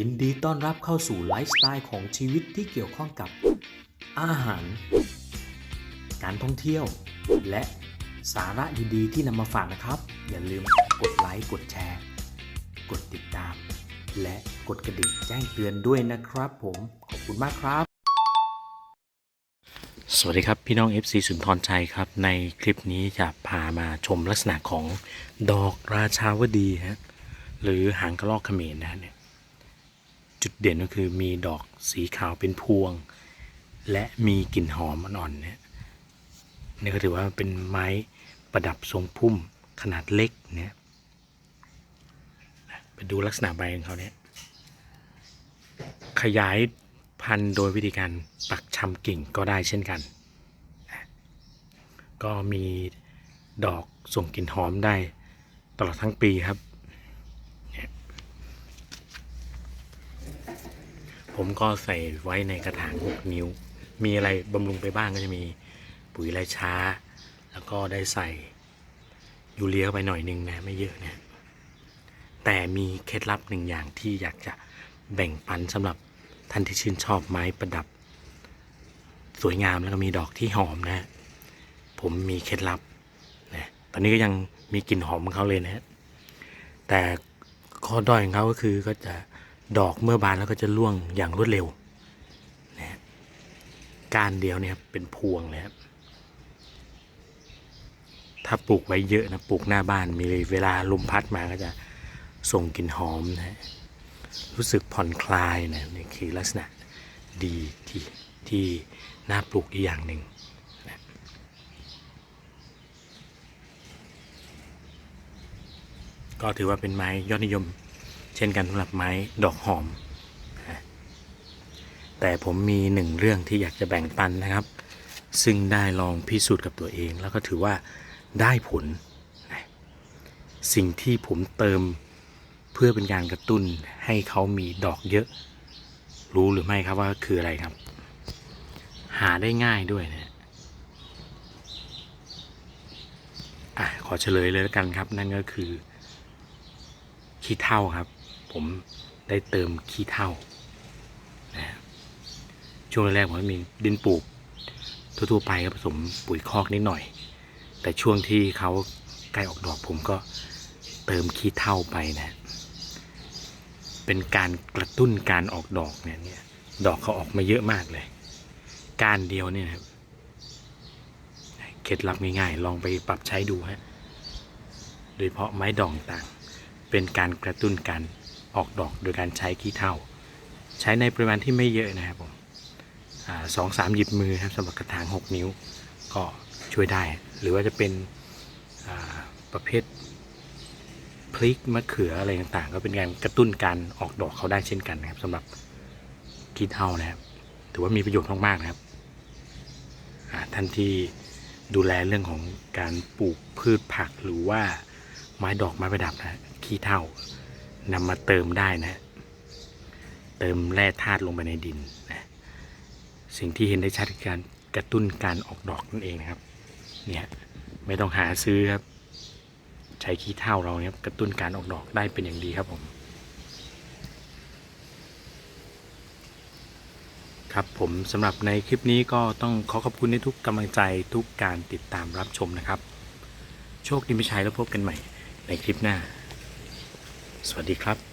ยินดีต้อนรับเข้าสู่ไลฟ์สไตล์ของชีวิตที่เกี่ยวข้องกับ อาหาร การท่องเที่ยว และสาระดีๆที่นำมาฝากนะครับ อย่าลืมกดไลค์กดแชร์ กดติดตาม และกดกระดิ่งแจ้งเตือนด้วยนะครับ ผมขอบคุณมากครับ สวัสดีครับพี่น้อง FC สุนทรชัยครับ ในคลิปนี้จะพามาชมลักษณะของดอกราชาวดีฮะหรือหางกระรอกเขมรนะฮะเนี่ย จุดเด่นก็คือมีดอกสีขาวเป็นพวง และมีกลิ่นหอมอ่อนๆเนี่ยนี่ก็ถือว่าเป็นไม้ประดับทรงพุ่มขนาดเล็กเนี่ยไปดูลักษณะใบของเขาเนี่ยขยายพันธุ์โดยวิธีการปักชำกิ่งก็ได้เช่นกัน ก็มีดอกส่งกลิ่นหอมได้ตลอดทั้งปีครับเนี่ย ผมก็ใส่ไว้ในกระถาง6นิ้ว มีอะไรบำรุงไปบ้างก็จะมีปุ๋ยไรช้า แล้วก็ได้ใส่ยูเรียเข้าไปหน่อยนึงนะไม่เยอะนะแต่มีเคล็ดลับหนึ่งอย่างที่อยากจะแบ่งปันสำหรับท่านที่ชื่นชอบไม้ประดับ สวยงามแล้วก็มีดอกที่หอมนะ ผมมีเคล็ดลับนะตอนนี้ก็ยังมีกลิ่นหอมของเขาเลยนะฮะแต่ข้อด้อยของเขาก็คือก็จะ ดอกเมื่อบานแล้วก็จะร่วงอย่างรวดเร็วนะการเดียวเนี่ยเป็นพวงเลยครับถ้าปลูกไว้เยอะนะปลูกหน้าบ้านมีเวลาลมพัดมาก็จะส่งกลิ่นหอมนะฮะรู้สึกผ่อนคลายนะนี่คือลักษณะดีที่ที่น่าปลูกอีกอย่างหนึ่งนะก็ถือว่าเป็นไม้ยอดนิยม เช่นกันสำหรับไม้ดอกหอม แต่ผมมีหนึ่งเรื่องที่อยากจะแบ่งปันนะครับ ซึ่งได้ลองพิสูจน์กับตัวเอง แล้วก็ถือว่าได้ผล สิ่งที่ผมเติมเพื่อเป็นการกระตุ้นให้เขามีดอกเยอะ รู้หรือไม่ครับว่าคืออะไรครับ หาได้ง่ายด้วยนะอะขอเฉลยเลยแล้วกันครับ นั่นก็คือ ขี้เถ้าครับ ผมได้เติมขี้เถ้านะช่วงแรกผมมีดินปลูกทั่วๆไปก็ผสมปุ๋ยคอกนิดหน่อย แต่ช่วงที่เขาใกล้ออกดอกผมก็เติมขี้เถ้าไปนะ เป็นการกระตุ้นการออกดอกเนี่ยเนี่ย ดอกเขาออกมาเยอะมากเลย การเดียวเนี่ยครับเคล็ดลับง่ายๆลองไปปรับใช้ดูฮะ โดยเฉพาะไม้ดองต่าง เป็นการกระตุ้นการ ออกดอกโดยการใช้ขี้เถ้าใช้ในปริมาณที่ไม่เยอะนะครับผมสองสามหยิบมือครับสำหรับกระถางหกนิ้วก็ช่วยได้ หรือว่าจะเป็นประเภทพริกมะเขืออะไรต่างๆ ก็เป็นการกระตุ้นการออกดอกเขาได้เช่นกันนะครับสำหรับขี้เถ้านะครับ ถือว่ามีประโยชน์มากๆนะครับท่านที่ดูแลเรื่องของการปลูกพืชผักหรือว่าไม้ดอกไม้ประดับนะขี้เถ้า นำมาเติมได้นะ เติมแร่ธาตุลงไปในดินนะสิ่งที่เห็นได้ชัดคือการกระตุ้นการออกดอกนั่นเองนะครับ เนี่ยไม่ต้องหาซื้อครับใช้ขี้เถ้าเราเนี่ยกระตุ้นการออกดอกได้เป็นอย่างดีครับผม ครับผมสำหรับในคลิปนี้ก็ต้องขอขอบคุณในทุกกำลังใจทุกการติดตามรับชมนะครับ โชคดีไม่ใช้แล้วพบกันใหม่ในคลิปหน้า สวัสดีครับ